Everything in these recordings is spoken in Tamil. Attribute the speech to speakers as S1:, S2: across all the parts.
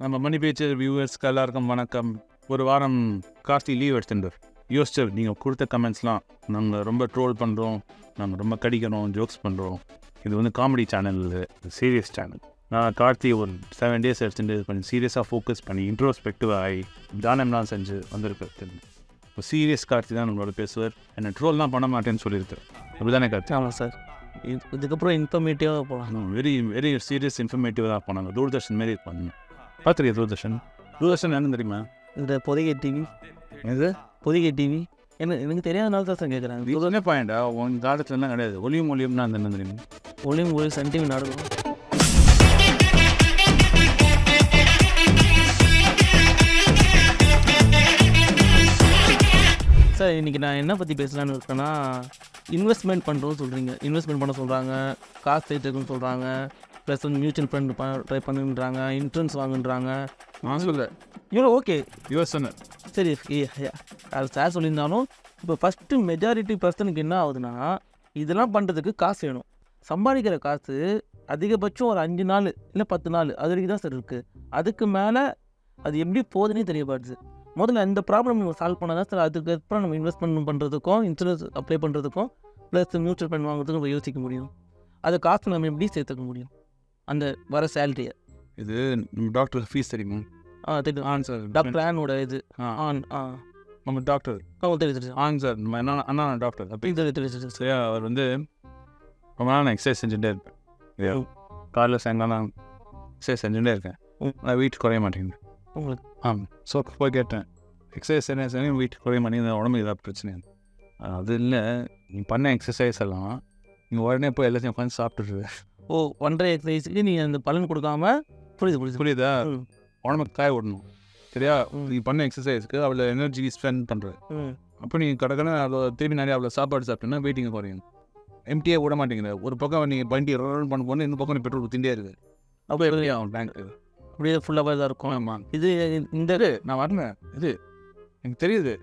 S1: நம்ம மணி பேச்சு வியூவர்ஸ்க்கு எல்லாருக்கும் வணக்கம். ஒரு வாரம் கார்த்தி லீவ் எடுத்துட்டார் யோசிச்சு நீங்கள் கொடுத்த கமெண்ட்ஸ்லாம் நாங்கள் ரொம்ப ட்ரோல் பண்ணுறோம் நாங்கள் ரொம்ப கடிக்கிறோம் ஜோக்ஸ் பண்ணுறோம் இது வந்து காமெடி சேனல் சீரியஸ் சேனல் நான் கார்த்தி ஒரு செவன் டேஸ் எடுத்துட்டு கொஞ்சம் சீரியஸாக ஃபோக்கஸ் பண்ணி இன்ட்ரோஸ்பெக்டிவ் ஆகி தானம்லாம் செஞ்சு வந்திருக்கு இப்போ சீரியஸ் கார்த்தி தான் நம்மளோட பேசுவார். என்ன ட்ரோல்லாம் பண்ண மாட்டேன்னு சொல்லியிருக்காரு. அப்படிதானே கார்த்தி?
S2: ஆமாம் சார் இது இதுக்கப்புறம் இன்ஃபர்மேட்டிவாக போகலாம்
S1: வெரி வெரி சீரியஸ் இன்ஃபர்மேட்டிவாக பண்ணாங்க தூர்தர்ஷன் மாரி பண்ணணும் பார்த்துருக்கிய தூர்தர்ஷன்? தூர்தர்ஷன் என்ன தெரியுமா?
S2: இந்த பொதிகை டிவி.
S1: இது
S2: பொதிகை டிவி. என்ன எனக்கு தெரியாதனால தான் சார் கேட்குறாங்க
S1: இதுனே பாயிண்டா உன் காலத்துலலாம் கிடையாது. ஒளியும் ஒளியும்னா அந்த என்ன தெரியுமா?
S2: ஒளியும் ஒரு சன் டிவி நாடகம் சார் இன்றைக்கி நான் என்ன பற்றி பேசலான்னு இருக்கேன்னா இன்வெஸ்ட்மெண்ட் பண்ணுறோம்னு சொல்கிறீங்க இன்வெஸ்ட்மெண்ட் பண்ண சொல்கிறாங்க காசு சேர்த்துக்குன்னு சொல்கிறாங்க ப்ளஸ் வந்து மியூச்சுவல் ஃபண்ட் ட்ரை பண்ணுன்றாங்க இன்சூரன்ஸ் வாங்குன்றாங்க.
S1: நான் சொல்ல
S2: இவ்வளோ ஓகே
S1: யோசனை
S2: சரி ஏ- ஏ- அது சார் சொல்லியிருந்தாலும் இப்போ ஃபஸ்ட்டு மெஜாரிட்டி பர்சனுக்கு என்ன ஆகுதுன்னா இதெல்லாம் பண்ணுறதுக்கு காசு வேணும். சம்பாதிக்கிற காசு அதிகபட்சம் ஒரு அஞ்சு நாள் இல்லை பத்து நாள் அது வரைக்கும் தான் சார் இருக்குது அதுக்கு மேலே அது எப்படி போகுதுன்னே தெரிய பாட்டுது முதல்ல இந்த ப்ராப்ளம் நம்ம சால்வ் பண்ணால் தான் சார் அதுக்கப்புறம் நம்ம இன்வெஸ்ட்மெண்ட் பண்ணுறதுக்கும் இன்சூரன்ஸ் அப்ளை பண்ணுறதுக்கும் ப்ளஸ் மியூச்சுவல் ஃபண்ட் வாங்குறதுக்கும் நம்ம யோசிக்க முடியும். அது காசு நம்ம எப்படி சேர்த்துக்க முடியும்? அந்த வர சேலரியை
S1: இது நம்ம டாக்டர் ஃபீஸ் தெரியுமா?
S2: ஆ தெரியும்
S1: ஆன் சார்
S2: டாக்டர் ஆனோட இது. ஆன் ஆ.
S1: நம்ம டாக்டர்
S2: ஆ, தெரியும் தெரியும்
S1: ஆன் சார் நம்ம அண்ணா அண்ணா டாக்டர் அப்போ
S2: தெரியும் தெரியும்
S1: சரியா அவர் வந்து ரொம்ப நாள் நான் எக்ஸசைஸ் செஞ்சுட்டே இருப்பேன். காலைல சாயங்காலம் எக்ஸசைஸ் செஞ்சுட்டே இருக்கேன். நான் வெயிட் குறைய மாட்டேங்குது.
S2: உங்களுக்கு?
S1: ஆமாம் ஸோ போய் கேட்டேன். எக்ஸசைஸ் என்ன செய்யணும்? வெயிட் குறைய மாட்டேங்குது? உடம்பு ஏதாவது பிரச்சனை அது இல்லை. நீ பண்ண எக்ஸசைஸ் எல்லாம் நீ உடனே போய் எல்லாத்தையும் உட்காந்து சாப்பிட்டுருது
S2: ஓ ஒன்றரை எக்ஸசைஸுக்கு நீ அந்த பலன் கொடுக்காம புரியுது புரியுது.
S1: புரியுதா. உடம்புக்கு காய விடணும். சரியா. நீ பண்ண எக்ஸசைஸ்க்கு அவ்வளோ எனர்ஜி ஸ்பெண்ட் பண்ணுற
S2: ம்.
S1: அப்போ நீ கடற்கன அவ்வளோ திரும்பி நிறைய அவ்வளோ சாப்பாடு சாப்பிட்டேன்னா வெயிட்டிங்க குறையும். எம்டியே விட மாட்டேங்கிற ஒரு பக்கம் நீ வண்டி ரன் பண்ண போன இந்த பக்கம் நீ பெட்ரோல் ஊற்றிட்டே இருக்கு அப்போ எப்படி ஆகும் டேங்க்
S2: அப்படியே ஃபுல்லாக தான் இருக்கும்.
S1: ஆமாம்
S2: இது இந்த
S1: இது நான் வரேன் இது எனக்கு தெரியுது.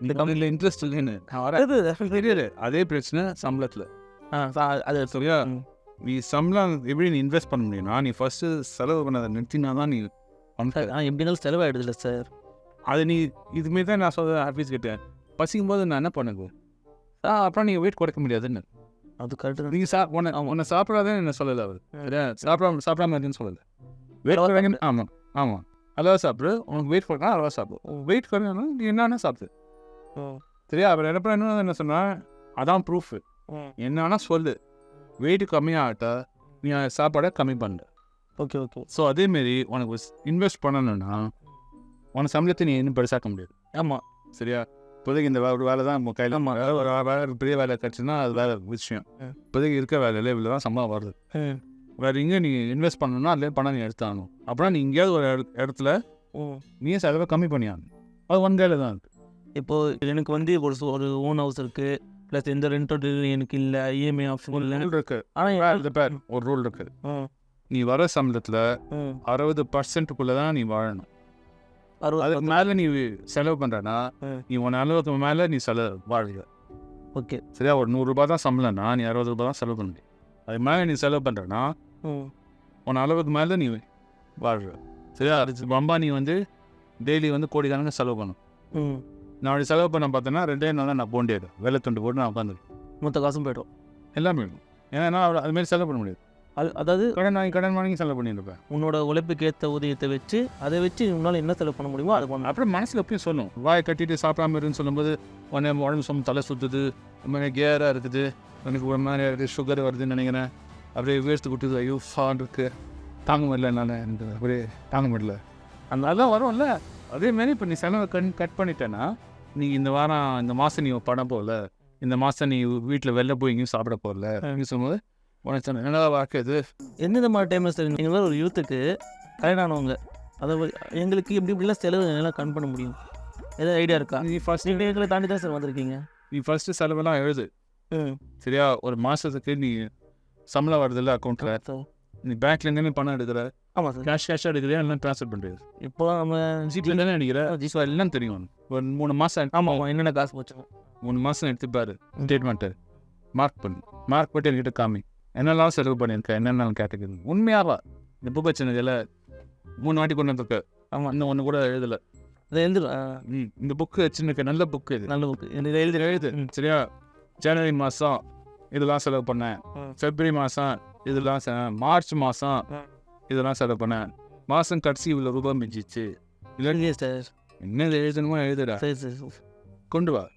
S1: இந்த கம்பெனியில் இன்ட்ரெஸ்ட் இல்லைன்னு. நான் வரேன் தெரியுது அதே பிரச்சனை சம்பளத்தில்.
S2: ஆ. அது
S1: சரியா. நீ சம்பளம் எப்படி நீ இன்வெஸ்ட் பண்ண முடியும்னா நீ ஃபஸ்ட்டு செலவு பண்ணதை நிறுத்தினா தான் நீ பணத்தை
S2: சார் ஆ எப்படி இருந்தாலும் செலவாயிடுதுல்ல சார்.
S1: அது நீ இதுமாரி தான் நான் சொல்ல ஆஃபீஸ் கிட்ட பசிக்கும் போது நான் என்ன பண்ணுங்க ஆ அப்புறம் நீங்கள் வெயிட் குறைக்க முடியாதுன்னு.
S2: அது கரெக்டு தான்
S1: நீங்கள் சா உன்னை உன்னை சாப்பிடாதேன்னு என்ன சொல்லலை அவர். சாப்பிடாம சாப்பிடாம இருக்குன்னு சொல்லலை. வெயிட் ஆமாம் ஆமாம் அளவா சாப்பிடு உனக்கு வெயிட் குறைக்கணும் அளவா சாப்பிடு. வெயிட் குறையணும் நீ என்னன்னா சாப்பிடு. சரியா? அவர் என்ன என்ன சொன்னா அதான் ப்ரூஃப் என்னன்னா சொல்லு. வெயிட் கம்மியாகட்டா நீ சாப்பாடை கம்மி பண்ணு.
S2: ஓகே ஓகே
S1: ஸோ அதேமாரி உனக்கு இன்வெஸ்ட் பண்ணணும்னா உனக்கு சம்பளத்தை நீ இன்னும் பெருசாக்க முடியாது.
S2: ஆமாம்
S1: சரியா? இப்போதைக்கு இந்த ஒரு வேலை தான் உங்கள் கையில். ஒரு வேலை பெரிய வேலை கிடச்சுன்னா அது வேலை விஷயம். இப்போதைக்கு இருக்க வேலையில் இவ்வளோ தான் சம்பளம் வருது. வேறு எங்கே நீ இன்வெஸ்ட் பண்ணணும்னா அதுலேயே பணம் நீ எடுத்தாகணும். அப்புறம் நீ எங்கேயாவது ஒரு இட- இடத்துல நீயே செலவை கம்மி பண்ணியாகணும். அது ஒன் கையில் தான் இருக்குது
S2: இப்போது எனக்கு வந்து ஒரு ஒரு ஓன் ஹவுஸ் இருக்குது ப்ளஸ் எந்த ரெண்டோட எனக்கு இல்லை இஎம்ஐ ஆப்ஷன்
S1: இருக்குது
S2: ஆனால்
S1: ஒரு ரூல் இருக்குது
S2: ம்
S1: நீ வர சம்பளத்தில் அறுபது பர்சன்ட்டுக்குள்ளே தான் நீ வாழணும். அதுக்கு மேலே நீ செலவு பண்ணுறனா. நீ உன் அளவுக்கு மேலே நீ செலவு வாழ்க.
S2: ஓகே.
S1: சரியா? ஒரு நூறுரூபா தான் சம்பளம்னா நீ அறுபது ரூபா தான் செலவு பண்ண முடியும். அதுக்கு மேலே நீ செலவு பண்ணுறனா உன் அளவுக்கு மேலே நீ வாழ்ற சரியா? அது அம்பானி வந்து டெய்லி வந்து கோடிக்கணக்கில் செலவு பண்ணும் நான் அப்படி செலவு பண்ண பார்த்தேன்னா ரெண்டே நாள் நான் போண்டியது. வெள்ளை துண்டு போட்டு நான் உட்காந்துருக்கேன்
S2: மொத்த காசும் போய்டும்.
S1: எல்லாமே இருக்கும் ஏன்னா நான் அவரு- அது மாதிரி செலவு பண்ண முடியாது.
S2: அது அதாவது
S1: கடன் வாங்கி கடன் வாங்கி செலவு பண்ணியிருப்பேன்.
S2: உன்னோட உழைப்புக்கு ஏற்ற ஊதியத்தை வச்சு அதை வச்சு உன்னால் என்ன செலவு பண்ண முடியுமோ அதை பண்ண
S1: அப்புறம் மனசில் எப்பயும் சொல்லும் வாயை கட்டிட்டு சாப்பிடாம இருன்னு சொல்லும்போது உடனே உடம்பு சும்மா தலை சுற்றுது மாதிரி கேராக இருக்குது எனக்கு ஒரு மாதிரி சுகர் வருதுன்னு நினைக்கிறேன். அப்படியே வேர்த்து குட்டுது ஐயோ ஃபான் இருக்கு. தாங்க முடியல என்னால் எனக்கு அப்படியே தாங்க முடியல. அந்த அதெல்லாம் வரும்ல அதேமாரி இப்போ நீ செலவை கண் கட் பண்ணிட்டேன்னா நீ இந்த வாரம் இந்த மாதம் நீ பண்ண போகல இந்த மாதம் நீ வீட்டில் வெளில போய் எங்கேயும் சாப்பிட போகல அப்படின்னு சொல்லும்போது உனக்கு சொன்ன என்னடா வாழ்க்கை இது?
S2: எந்தெந்த மாதிரி டைமில் சார் மாதிரி ஒரு யூத்துக்கு கல்யாணம் ஆனவங்க. அதாவது எங்களுக்கு எப்படி இப்படிலாம் செலவு எல்லாம் கண் பண்ண முடியும். ஏதாவது ஐடியா இருக்கா?
S1: நீ ஃபஸ்ட்
S2: நீங்கள் எங்களை தாண்டி தான் சார் வந்திருக்கீங்க?
S1: நீ ஃபஸ்ட்டு செலவெல்லாம் எழுது. சரியா? ஒரு மாதத்துக்கு நீ சம்பளம் வருதுல்ல அக்கௌண்ட்டில் நீ பேங்க்லேருந்து பணம் எடுக்கிற?
S2: ஆமாம் சார்.
S1: கேஷ் கேஷாக எடுக்கிறியா? எல்லாம் ட்ரான்ஸ்ஃபர் பண்ணுறது
S2: இப்போ நம்ம
S1: ஜிபேல தானே அடிக்கிற ஸோ எல்லாம் தெரியும். ஒரு மூணு மாதம்
S2: ஆமாம் என்னென்ன காசு போச்சோம்
S1: மூணு மாதம் எடுத்துப்பாரு ஸ்டேட்மெண்ட்டு மார்க் பண்ணு. மார்க் பண்ணி என்கிட்ட காமி. என்னெல்லாம் செலவு பண்ணியிருக்க. என்னென்ன கேட்டகரி உண்மையாவா? இந்த பிரச்சனைகளை மூணு வாட்டி கொண்டு வந்திருக்கு.
S2: ஆமாம்
S1: இன்னும் ஒன்று கூட எழுதலை.
S2: ஆ,
S1: ம் இந்த புக்கு சின்ன நல்ல புக்கு இது.
S2: நல்ல புக்கு இதை எழுதி.
S1: எழுது. சரியா? ஜனவரி மாதம் இதெல்லாம் செலவு பண்ணேன். ஃபெப்ரவரி மாதம் இதெல்லாம் செ- மார்ச் மாதம். இதெல்லாம் செலவு பண்ணேன். மாதம் கடைசி இவ்வளோ ரூபாய் மிஞ்சிச்சு.
S2: இல்லையே சார்
S1: என்ன எழுதணுமோ எழுதுடா. கொண்டு வா.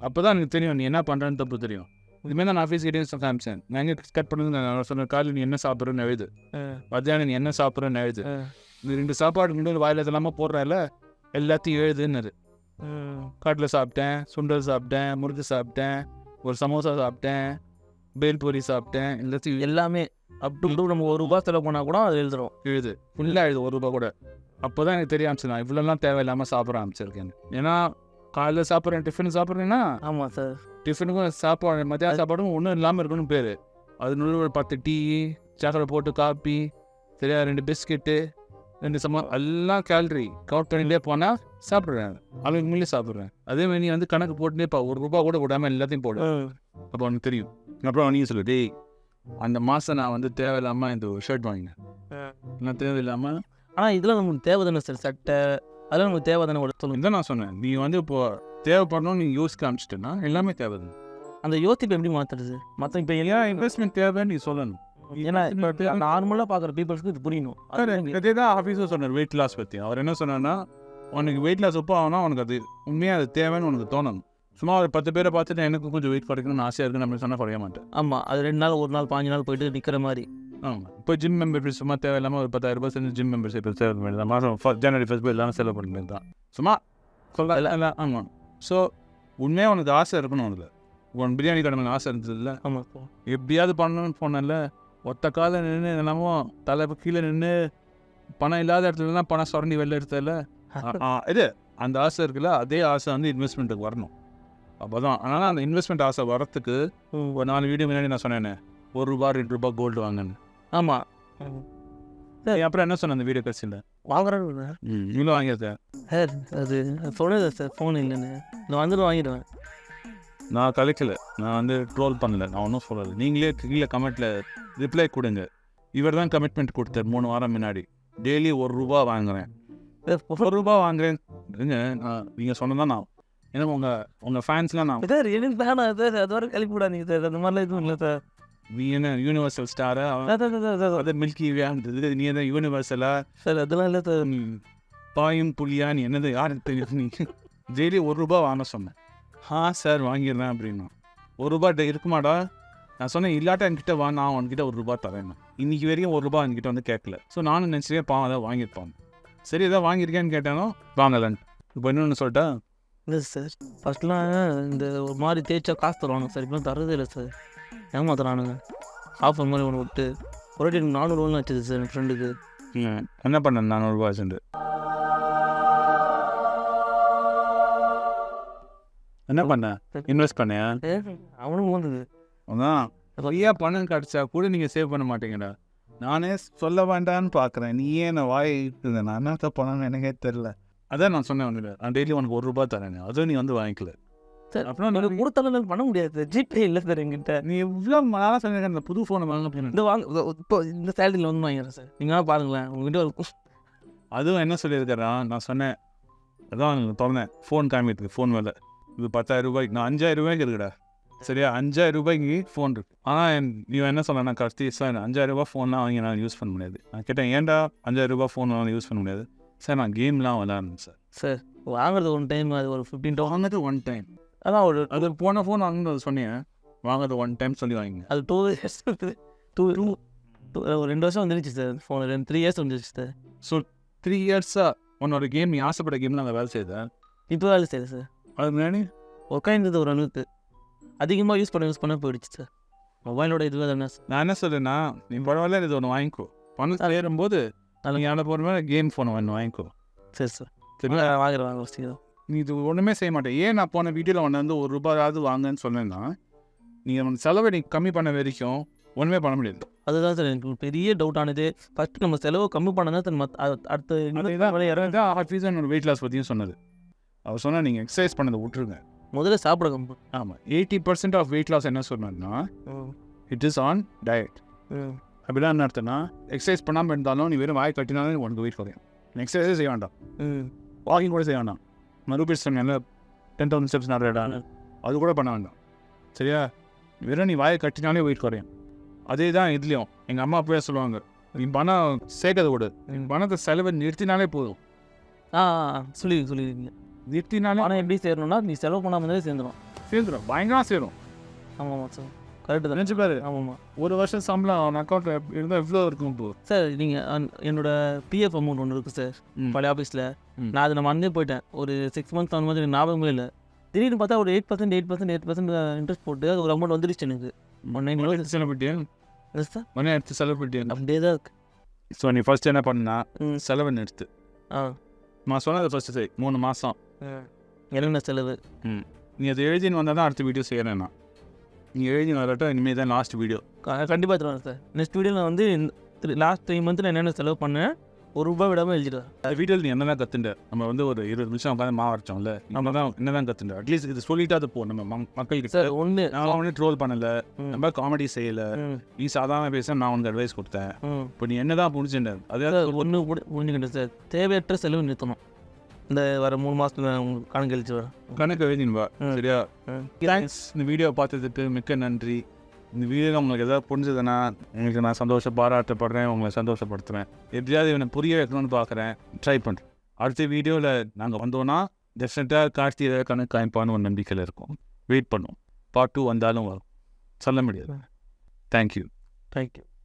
S1: அப்போ தான் எனக்கு தெரியும் நீ என்ன பண்ணுறேன்னு தப்பு தெரியும். இதுமாரி நான் ஆஃபீஸ் கிட்டே காமிச்சேன். நான் எங்கே கட் பண்ணது நான் சொன்ன காலையில் நீ என்ன சாப்பிட்றேன்னு எழுது. மத்தியானம் நீ என்ன சாப்பிட்றேன்னு எழுது. இந்த ரெண்டு சாப்பாடு கொண்டு வாயில் இதெல்லாமல் போடுறல எல்லாத்தையும் எழுதுன்னாரு.
S2: ம்.
S1: காட்டில் சாப்பிட்டேன் சுண்டல் சாப்பிட்டேன் முறுக்கு சாப்பிட்டேன் ஒரு சமோசா சாப்பிட்டேன் பேல்பூரி சாப்பிட்டேன். எல்லாத்தையும்
S2: எல்லாமே அப் டு நம்ம ஒரு ரூபாய் செலவு பண்ணால் கூட அது எழுதுறோம்.
S1: எழுது. ஃபுல்லாக எழுது ஒரு ரூபா கூட. அப்போ தான் எனக்கு தெரிய ஆரம்பிச்சு நான் இவ்வளோலாம் தேவையில்லாமல் சாப்பிட ஆரம்பிச்சிருக்கேன் ஏன்னா காலையில் சாப்பிட்றேன் டிஃபன் சாப்பிட்றேன்னா
S2: ஆமாம் சார்
S1: டிஃபனுக்கும் சாப்பாடு மத்தியான சாப்பாடும் ஒன்றும் இல்லாமல் இருக்கணும் பேர். அது நூறு ஒரு பத்து டீ சாக்கடை போட்டு காப்பி சரியா ரெண்டு பிஸ்கெட்டு ரெண்டு சம எல்லாம் கேலரி கவுண்ட் பண்ணிட்டே போனால் சாப்பிட்றேன். அதுக்கு முன்னே சாப்பிட்றேன். அதே மாதிரி நீ வந்து கணக்கு போட்டுனே இப்போ ஒரு ரூபா கூட விடாமல் எல்லாத்தையும் போடு. அப்போ உனக்கு தெரியும். அப்புறம் நீ சொல்லு டேய் அந்த மாதம் நான் வந்து தேவையில்லாமல் இந்த ஷர்ட் வாங்கினேன். நான் தேவையில்லாமல்
S2: ஆனால் இதெல்லாம் நமக்கு தேவை தானே சார் சட்டை? அதெல்லாம் நமக்கு தேவை தானே ஒரு சொல்லுங்க.
S1: இதான் நான் சொன்னேன். நீ வந்து இப்போ தேவைப்படணும் நீ யோசிக்க ஆரம்பிச்சிட்டேன்னா எல்லாமே தேவை
S2: அந்த யோசிப்பு எப்படி மாற்றுறது மற்ற இப்போ
S1: ஏன் இன்வெஸ்ட்மெண்ட் தேவைன்னு நீ சொல்லணும்.
S2: ஏன்னா இப்போ நார்மலாக பார்க்குற பீப்புள்ஸ்க்கு இது புரியணும். அது
S1: தான் ஆஃபீஸும் சொன்னார் வெயிட் லாஸ் பற்றி அவர் என்ன சொன்னார்னா உனக்கு வெயிட் லாஸ் எப்போ ஆகுனா உனக்கு அது உண்மையாக அது தேவைன்னு உனக்கு தோணணும். சும்மா ஒரு பத்து பேரை பார்த்துட்டு எனக்கு கொஞ்சம் வெயிட் குறைக்கணும்னு ஆசையாக இருக்குன்னு நம்ம சொன்னால் குறைய மாட்டேன்.
S2: ஆமாம் அது ரெண்டு நாள் ஒரு நாள் பாஞ்சு நாள் போயிட்டு நிற்கிற மாதிரி.
S1: ஆமாம் இப்போ ஜிம் மெம்பர்ஷிப் சும்மா தேவையில்லாமல் ஒரு பத்தாயிரம் ரூபாய் செஞ்சு ஜிம் மெம்பர்ஷிப் செலவு பண்ணி தான் மாதம் ஜனவரி ஃபஸ்ட் எல்லாமே செலவு பண்ணி தான். சும்மா சொல்ல இல்லை. ஆமாம் ஸோ உண்மையாக உனக்கு ஆசை இருக்கணும் அதில். உன் பிரியாணி கடை மேலே ஆசை இருந்தது இல்லை?
S2: ஆமாம்
S1: எப்படியாவது பண்ணணும்னு போனேன்ல? ஒத்த கால நின்று என்னமோ தலை கீழே நின்று பணம் இல்லாத இடத்துலலாம் பணம் சுரண்டி வெளில எடுத்ததில்ல இது அந்த ஆசை இருக்குல்ல அதே ஆசை வந்து இன்வெஸ்ட்மெண்ட்டுக்கு வரணும். அப்போ தான் அதனால் அந்த இன்வெஸ்ட்மெண்ட் ஆசை வரத்துக்கு ஒரு நாலு வீடியோ முன்னாடி நான் சொன்னேனே ஒரு ரூபா ரெண்டு ரூபா கோல்டு வாங்கன்னு.
S2: ஆமாம்
S1: ஏய், அப்புறம் என்ன சொன்ன அந்த வீடியோ கட்சியில்?
S2: வாங்குறேன்
S1: இவ்வளோ வாங்கியிருக்கேன்
S2: சார் அது சொன்னது சார் ஃபோன் இல்லைன்னு. நான் வந்துட்டு வாங்கிடுவேன்.
S1: நான் கலைக்கல நான் வந்து ட்ரோல் பண்ணல. நான் ஒன்றும் சொல்லலை. நீங்களே கீழே கமெண்ட்டில் ரிப்ளை கொடுங்க. இவர் தான் கமிட்மெண்ட் கொடுத்தார் மூணு வாரம் முன்னாடி. டெய்லி ஒரு ரூபா வாங்குறேன். ஒரு ரூபா வாங்குறேன். நான் நீங்கள் சொன்னதான் நான். ஏன்னா உங்கள் உங்கள் ஃபேன்ஸ்லாம் நான்
S2: சார் எனக்கு வேணாம் சார். அது வரை கிளப்பி விடாதீங்க சார். அந்த மாதிரிலாம் எதுவும் இல்லை சார்.
S1: நீ என்ன யூனிவர்சல் ஸ்டாரா அது மில்கி வேண்டது நீ என்ன யூனிவர்சலா
S2: சார் அதெல்லாம் இல்லை சார்.
S1: பாயும் புலியா? நீ என்னது யாருக்கு தெரியும் நீ? டெய்லி ஒரு ரூபா வாங்க சொன்னேன். ஆ சார் வாங்கிடுறேன் அப்படின்னா. ஒரு ரூபா இருக்குமாடா? நான் சொன்னேன் இல்லாட்ட என்கிட்ட வா நான் உன்கிட்ட ஒரு ரூபா தரேன். இன்னைக்கு வரைக்கும் ஒரு ரூபா என்கிட்ட வந்து கேட்கல. ஸோ நானும் நினச்சிட்டே பாவம் அதை வாங்கியிருப்பான். சரி ஏதாவது வாங்கியிருக்கேன்னு கேட்டானோ? வாங்கலன்னு இப்போ இன்னொன்று சொல்லிட்டா?
S2: இல்லை சார் ஃபஸ்ட்லாம் இந்த ஒரு மாதிரி தேய்ச்சா காசு தருவானுங்க சார் இப்போலாம் தரதே இல்லை சார் ஏமாத்துறானுங்க. ஆஃபர் மாதிரி ஒன்று விட்டு ஒரு வாட்டி எனக்கு நானூறு ரூபா வச்சது சார் என் ஃப்ரெண்டுக்கு
S1: என்ன பண்ண நானூறுபா வச்சுட்டு என்ன பண்ண? இன்வெஸ்ட் பண்ணியா?
S2: அவனும் வந்தது
S1: அதான். நிறையா பணம் கிடச்சா கூட நீங்கள் சேவ் பண்ண மாட்டீங்கடா? நானே சொல்ல வேண்டாம்னு பார்க்குறேன் நீ ஏன் நான் வாய் இருக்குது நான் என்ன பண்ணணும்னு எனக்கே தெரில அதான் நான் சொன்னேன் உனக்கு நான் டெய்லி உனக்கு ஒரு ரூபா தரேன் அதுவும் நீ வந்து வாங்கிக்கல.
S2: சார்
S1: அப்புறம்
S2: எனக்கு கொடுத்தாலும் பண்ண முடியாது ஜிபே இல்லை சார் என்கிட்ட.
S1: நீ இவ்வளோ நாளாக சொன்ன அந்த புது ஃபோனை வாங்க
S2: இந்த வாங்க இப்போ இந்த சேலரியில் வந்து வாங்கிறேன் சார். நீங்கள் பாருங்களேன். உங்ககிட்ட ஒரு
S1: அதுவும் என்ன சொல்லியிருக்கிறா நான் சொன்னேன். அதான் திறந்தேன். ஃபோன் காமிக்கிறதுக்கு ஃபோன் வேலை இது பத்தாயிரம் ரூபாய்க்கு. நான் அஞ்சாயிரம் ரூபாய்க்கு இருக்குடா. சரியா? அஞ்சாயிரம் ரூபாய்க்கு ஃபோன் இருக்கு. ஆனால் நீ என்ன சொன்னா கடைசி சார் அஞ்சாயிரம் ரூபாய் ஃபோன்லாம் வாங்கி நான் யூஸ் பண்ண முடியாது. நான் கேட்டேன் ஏன்டா அஞ்சாயிரம் ரூபாய் ஃபோன் யூஸ் பண்ண முடியாது? சார் நான் கேம்லாம் விளாட்றேன் சார்
S2: சார் வாங்குறது ஒன் டைம் அது ஒரு ஃபிஃப்டீன் தௌசண்ட்
S1: வாங்குறது ஒன் டைம்
S2: அதான் ஒரு
S1: அது போன ஃபோன் வாங்குறது சொன்னேன். வாங்குறது ஒன் டைம் சொல்லி வாங்கிங்க.
S2: அது டூ இயர்ஸ் டூ டூ ஒரு ரெண்டு வருஷம் வந்துருச்சு சார் ஃபோன் ரெண்டு த்ரீ இயர்ஸ் வந்துருச்சு சார்
S1: ஸோ த்ரீ இயர்ஸாக உன்னோட கேம் நீ ஆசைப்பட்ட கேம்லாம் அங்கே வேலை செய்தேன்.
S2: இப்போ வேலை செய்யுது சார்
S1: அதுக்கு முன்னாடி?
S2: ஒர்க் ஆயிருந்தது ஒரு அளவுக்கு அதிகமாக யூஸ் பண்ண யூஸ் பண்ண போயிடுச்சு சார் மொபைலோட இதுவே தானே சார்
S1: நான் என்ன சொல்றேன்னா நீ பரவாயில்ல இது ஒன்று வாங்கிக்கோ. பணம் சேரும்போது நீ ஆட போகிற மாதிரி கேம் ஃபோனை ஒன்று வாங்கிக்கோ.
S2: சரி சார்
S1: சரிங்களா?
S2: வாங்குறேன் வாங்குறேன்
S1: நீ இது ஒன்றுமே செய்ய மாட்டேன். ஏன் நான் போன வீடியோவில் ஒன்று வந்து ஒரு ரூபாயாவது வாங்கன்னு சொன்னேன்னா நீங்கள் உன் செலவை நீ கம்மி பண்ண வரைக்கும் ஒன்றுமே பண்ண முடியாது.
S2: அதுதான் சார் எனக்கு பெரிய டவுட் ஆனது. ஃபஸ்ட்டு நம்ம செலவு கம்மி பண்ணனா சார் மற்ற அடுத்த
S1: ஹாஃபீஸ் என்னோட வெயிட் லாஸ் பற்றியும் சொன்னது. அவர் சொன்னால் நீங்கள் எக்ஸசைஸ் பண்ணதை விட்டுருங்க.
S2: முதல்ல சாப்பிட
S1: ஆமாம் eighty percent of weight loss என்ன சொன்னார்னா இட் இஸ் ஆன் டயட் அப்படிலாம் என்ன அர்த்தம்னா எக்ஸசைஸ் பண்ணாமல் இருந்தாலும் நீ வெறும் வாய் கட்டினாலும் உனக்கு வெயிட் குறையும். எக்ஸசைஸே செய்ய வேண்டாம். வாக்கிங் கூட செய்ய வேண்டாம். மறுபடியும் சொன்னேன்ல டென் தௌசண்ட் ஸ்டெப்ஸ் நிறைய அது கூட பண்ண வேண்டாம். சரியா? வெறும் நீ வாயை கட்டினாலே வெயிட் குறையும். அதே தான் இதுலேயும். எங்கள் அம்மா அப்பவே சொல்லுவாங்க நீ பணம் சேர்க்கறத விடு நீ பணத்தை செலவை நிறுத்தினாலே போதும்.
S2: ஆ சொல்லி சொல்லிடுங்க
S1: நிறுத்தினாலே
S2: பணம் எப்படி சேரணும்னா நீ செலவு பண்ணாமல் இருந்தாலே சேர்ந்துடும்
S1: சேர்ந்துடும் பயங்கரமாக சேரும்.
S2: ஆமாம் ஆமாம் சார் கரெக்டு தான்.
S1: நினச்சி பாரு.
S2: ஆமாம்மா
S1: ஒரு வருஷம் சம்பளம் அவன் அக்கௌண்ட்டில் இருந்தால் எவ்வளோ இருக்கும் இப்போ?
S2: சார் நீங்கள் என்னோட பிஎஃப் அமௌண்ட் ஒன்று இருக்குது சார். பழைய ஆஃபீஸில். நான் அதை நான் மறந்தே போயிட்டேன். ஒரு சிக்ஸ் மந்த்ஸ் அந்த மாதிரி எனக்கு ஞாபகமே இல்லை. திடீர்னு பார்த்தா ஒரு eight percent eight percent eight percent interest போட்டு அது ஒரு அமௌண்ட் வந்துடுச்சு எனக்கு. ஒன்
S1: எடுத்து செலவிட்டியா
S2: எஸ் சார்
S1: மணி எடுத்து செலவிட்டியா
S2: அப்படியே தான் இருக்கு.
S1: ஸோ நீ ஃபர்ஸ்ட் என்ன பண்ணா
S2: ம்.
S1: செலவை நிறுத்து.
S2: ஆ.
S1: நான் சொன்னது ஃபர்ஸ்ட் சரி மூணு மாதம்
S2: என்னென்ன செலவு.
S1: நீ அதை எழுதின்னு வந்தால் தான் அடுத்த வீடியோ செய்கிறேன் நான். நீ எழுதி வரட்டும் இனிமேல் தான் லாஸ்ட் வீடியோ
S2: கண்டிப்பாக தருவேன் சார் நெக்ஸ்ட் வீடியோவில் வந்து லாஸ்ட் த்ரீ மந்த்தில் என்னென்ன செலவு பண்ணேன் ஒரு ரூபாய் விடாமல் எழுதிடுவேன்.
S1: அந்த வீடியோவில் நீ என்னதான் கற்றுண்ட நம்ம வந்து ஒரு இருபது நிமிஷம் உட்காந்து மா. வரைச்சோம்ல நம்ம தான் என்னதான் கற்றுண்ட அட்லீஸ்ட் இது சொல்லிட்டா அது போ நம்ம மக்- மக்களுக்கு
S2: சார் ஒன்று
S1: நான் ஒன்றும் ட்ரோல் பண்ணல. நம்ம காமெடி செய்யல. நீ சாதாரண பேச நான் உனக்கு அட்வைஸ் கொடுத்தேன். இப்போ நீ என்னதான் புரிஞ்சுட்ட அதே
S2: சார் ஒன்று புரிஞ்சுக்கிட்டேன் சார். தேவையற்ற செலவு நிறுத்தணும். இந்த வர மூணு உங்களுக்கு கணக்கு கழிச்சு வரேன்.
S1: கணக்கு எழுதின்னு வா.
S2: ம்.
S1: சரியா. தேங்க்ஸ் இந்த வீடியோ பார்த்ததுக்கு மிக்க நன்றி. இந்த வீடியோ உங்களுக்கு எதாவது புரிஞ்சதுன்னா உங்களுக்கு நான் சந்தோஷம் பாராட்டப்படுறேன் உங்களை சந்தோஷப்படுத்துகிறேன் எப்படியாவது இவனை புரிய வைக்கணும்னு பார்க்குறேன். ட்ரை பண்ணுறேன் அடுத்த வீடியோவில் நாங்கள் வந்தோன்னா டெஃபினட்டாக கார்த்திகை கணக்கு காய்ப்பான்னு ஒரு நம்பிக்கையில் இருக்கும். வெயிட் பண்ணுவோம். பார்ட் டூ வந்தாலும் வரும். சொல்ல முடியாது. Thank you
S2: thank you